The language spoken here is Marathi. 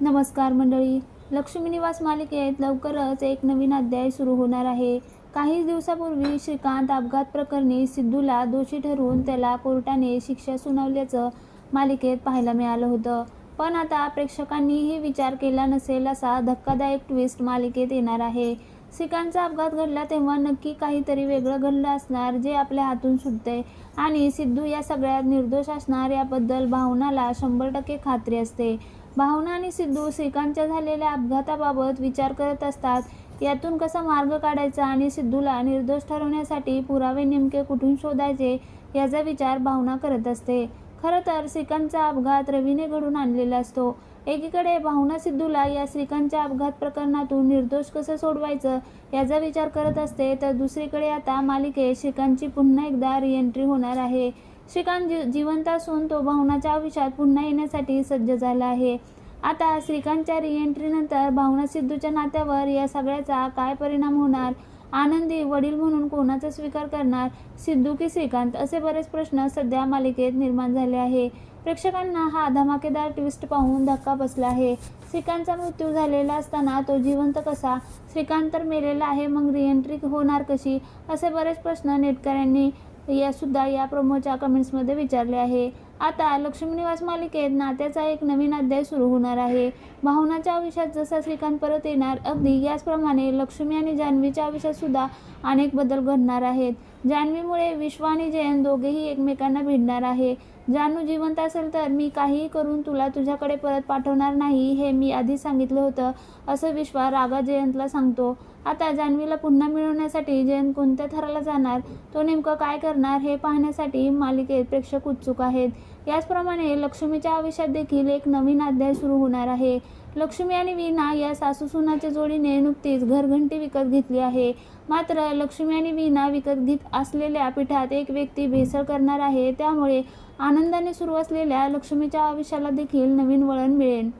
नमस्कार मंडळी. लक्ष्मी निवास मालिकेत लवकरच एक नवीन अध्याय सुरू होणार आहे. काही दिवसापूर्वी श्रीकांत अपघात प्रकरणी सिद्धूला दोषी ठरवून त्याला कोर्टाने शिक्षा सुनावल्याचं मालिकेत पाहायला मिळालं होतं. पण आता प्रेक्षकांनीही विचार केला नसेल असा धक्कादायक ट्विस्ट मालिकेत येणार आहे. सिकांचा अपघात घडला तेव्हा नक्की काहीतरी वेगळं घडलं असणार जे आपल्या हातून सुटतंय. आणि सिद्धू या सगळ्यात निर्दोष असणार याबद्दल भावनाला शंभर टक्के खात्री असते. भावना आणि सिद्धू श्रीकांतच्या झालेल्या अपघाताबाबत विचार करत असतात. यातून कसा मार्ग काढायचा आणि सिद्धूला निर्दोष ठरवण्यासाठी पुरावे नेमके कुठून शोधायचे याचा विचार भावना करत असते. खरं तर श्रीकांतचा अपघात रवीने घडून आणलेला असतो. एकीकडे भावना सिद्धूला या श्रीकांतच्या अपघात प्रकरणातून निर्दोष कसं सोडवायचं याचा विचार करत असते तर दुसरीकडे आता मालिकेत श्रीकांतची पुन्हा एकदा रिएंट्री होणार आहे. श्रीकांत जी जिवंत असून तो भावनाच्या आयुष्यात पुन्हा येण्यासाठी सज्ज झाला आहे. आता श्रीकांतच्या रिएंट्रीनंतर भावना सिद्धूच्या नात्यावर या सगळ्याचा काय परिणाम होणार? आनंदी वडील म्हणून कोणाचा स्वीकार करणार? सिद्धू की श्रीकांत? असे बरेच प्रश्न सध्या मालिकेत निर्माण झाले आहे. प्रेक्षकांना हा धमाकेदार ट्विस्ट पाहून धक्का बसला आहे. श्रीकांतचा मृत्यू झालेला असताना तो जिवंत कसा? श्रीकांत तर मेलेला आहे मग रिएंट्री होणार कशी? असे बरेच प्रश्न नेटकऱ्यांनी या सुद्धा या प्रोमोच्या कमेंट्समध्ये विचारले आहे. आता लक्ष्मी निवास मालिकेत नात्याचा एक नवीन अध्याय सुरू होणार आहे. भावनाच्या आयुष्यात जसा श्रीकांत परत येणार अगदी याचप्रमाणे लक्ष्मी आणि जान्हवीच्या आयुष्यात सुद्धा अनेक बदल घडणार आहेत. जान्हवीमुळे विश्व आणि जयंत दोघेही एकमेकांना भिडणार आहे. जानू जिवंत असेल तर मी काहीही करून तुला तुझ्याकडे परत पाठवणार नाही हे मी आधीच सांगितलं होतं असं विश्वा रागा जयंतला सांगतो. आता जान्हवीला पुन्हा मिळवण्यासाठी जयंत कोणत्या थराला जाणार तो नेमकं काय करणार हे पाहण्यासाठी मालिकेत प्रेक्षक उत्सुक आहेत. याचप्रमाणे लक्ष्मीच्या आयुष्यात देखील एक नवीन अध्याय सुरू होणार आहे. लक्ष्मी आणि वीणा या सासू सुनाच्या जोडीने नुकतीच घरघंटी विकत घेतली आहे. मात्र लक्ष्मी आणि वीणा विकत घेत असलेल्या पिठात एक व्यक्ती भेसळ करणार आहे. त्यामुळे आनंदाने सुरू असलेल्या लक्ष्मीच्या आयुष्याला देखील नवीन वळण मिळेल.